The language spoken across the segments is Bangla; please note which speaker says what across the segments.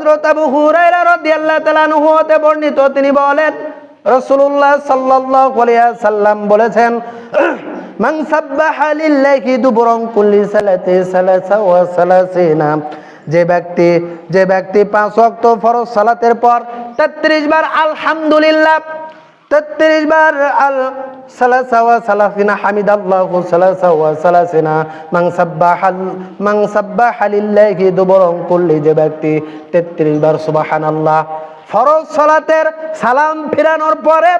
Speaker 1: হযরত আবু হুরায়রা রাদিয়াল্লাহু তাআলা আনহু হতে বর্ণিত, তিনি বলেন, রাসূলুল্লাহ সাল্লাল্লাহু আলাইহি সাল্লাম বলেছেন, মান সাব্বাহা লিল্লাহি কুল্লি সালাতি সালাসা ওয়া সালাসিনা। যে ব্যক্তি যে ব্যক্তি পাঁচ ওয়াক্ত ফরজ সালাতের পর 33 বার আলহামদুলিল্লাহ তেত্রিশ বার আল সালাসা ওয়া সালাসিনা, হামিদাল্লাহু সালাসা ওয়া সালাসিনা। মান সাব্বাহাল, মান সাব্বাহা লিল্লাহি, দুবরং কুল্লি যে ব্যক্তি 33 বার সুবহানাল্লাহ ফরজ সালাতের সালাম ফিরানোর পরে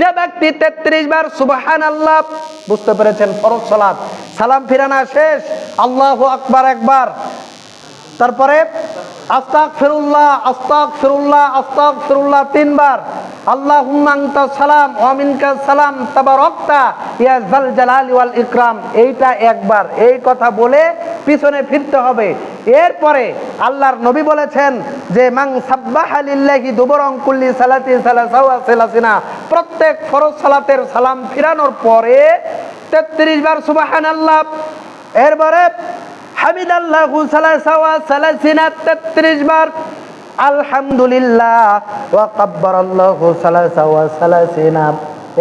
Speaker 1: যে ব্যক্তি 33 বার সুবহানাল্লাহ, বুঝতে পেরেছেন ফরজ সালাত। সালাম ফিরানা শেষ, আল্লাহু আকবার একবার। তারপরে আস্তাক ফিরুল্লাহ আস্তাক ফিরুল্লাহ আস্তাক ফিরুল্লাহ তিনবার। আল্লাহ আনতা সালাম ওয়ামিনকা সালাম, তাবারকতা, ইয়া জাল জালালি ওয়াল ইকরাম। এইটা একবার, এই কথা বলে পিছনে ফিরতে হবে। এরপরে আল্লাহর নবী বলেছেন যে মাং সাব্বাহা লিল্লাহি দুবরং কুল্লি সালাতি সালাসাওয়া সালাসিনা। প্রত্যেক ফরজ সালাতের সালাম ফিরানোর পরে 33 বার সুবহানাল্লাহ। এরপরে হামিদ আল্লাহ সালাসিনা তেত্রিশ বার আলহামদুলিল্লাহ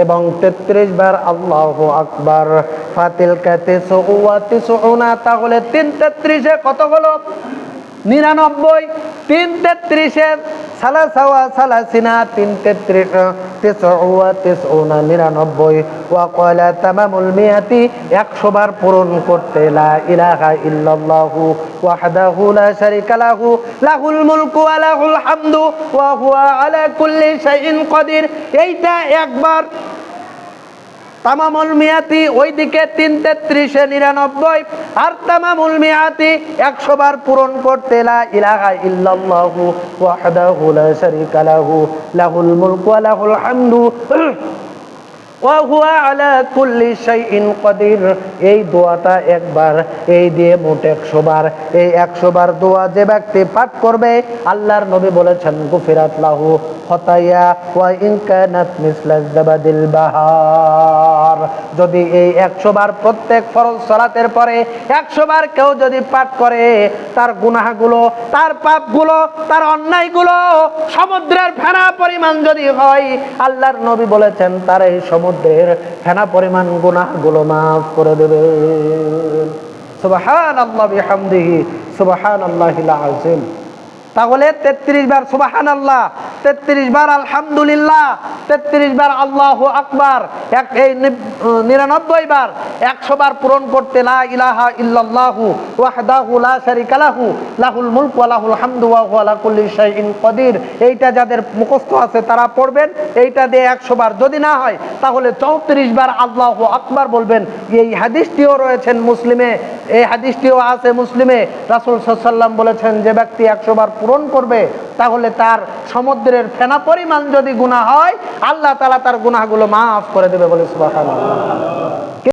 Speaker 1: এবং তেত্রিশ বার আল্লাহ আকবর। ফাতিল তাহলে তিন তেত্রিশে কত হলো? নিরানব্বই। তিন তেত্রিশে সালাসিনা তিন তেত্রিশ তেসওয়া ওয়া কয়লা তামামুল মিয়াতি, একশো পূরণ করতে ইলাহা ইল্লাল্লাহু লা শারিকা লাহু, লাহুল মুলকু ওয়া ওয়া হুয়া আলা কুল্লি শাইইন কাদির। এইটা একবার তামামুল মিয়াতি, ওইদিকে তিন তেত্রিশে নিরানব্বই। আর তামামুল মিয়াতি একশো বার পূরণ করতে ইলাহা ইল্লাল্লাহু ওয়াহদাহু লা শারীকা লাহু, লাহুল মুলকু ওয়া লাহুল হামদু। এই দোয়াটা একবার, এই দিয়ে মোট একশো বার এই একশো বার দোয়া যে ব্যক্তি পাঠ করবে, আল্লাহর নবী বলেছেন, গুফিরাত লাহু হতাইয়া ওয়া ইনকানাত কানাত মিসলা জাবাদিল বাহার যদি এই একশো বার প্রত্যেক ফরজ সালাতের পরে একশো বার কেউ যদি পাঠ করে, তার গুনাহগুলো, তার পাপগুলো, তার অন্যায়গুলো সমুদ্রের ফেনা পরিমাণ যদি হয়, আল্লাহর নবী বলেছেন, তার এই সমুদ্রের ফেনা পরিমাণ গুনাহগুলো মাফ করে দেবে। সুবাহান আল্লাহ বিহামদিহি সুবাহান আল্লাহিল আজিম তাহলে তেত্রিশ বার সুবাহান আল্লাহ তেত্রিশ বার আলহামদুলিল্লাহ, তেত্রিশ বার আল্লাহ আকবার, এক এই নিরানব্বই বার, একশো বার পূরণ করতে লা ইলাহা ইল্লাল্লাহু ওয়াহদাহু লা শারিকা লাহু, লাহুল মুলক ওয়া লাহুল হামদু ওয়া হুয়া আলা কুল্লি শাইইন কাদির। এইটা যাদের মুখস্থ আছে তারা পড়বেন, এইটা দিয়ে একশো বার যদি না হয়, তাহলে চৌত্রিশ বার আল্লাহ আকবার বলবেন। এই হাদিসটিও রয়েছেন মুসলিমে, এই হাদিসটিও আছে মুসলিমে। রাসুল সাল্লাম বলেছেন, যে ব্যক্তি একশো বার পূরণ করবে, তাহলে তার সমুদ্রের ফেনা পরিমাণ যদি গুণা হয়, আল্লাহ তালা তার গুণাগুলো মাফ করে দেবে বলে সুবহানাল্লাহ।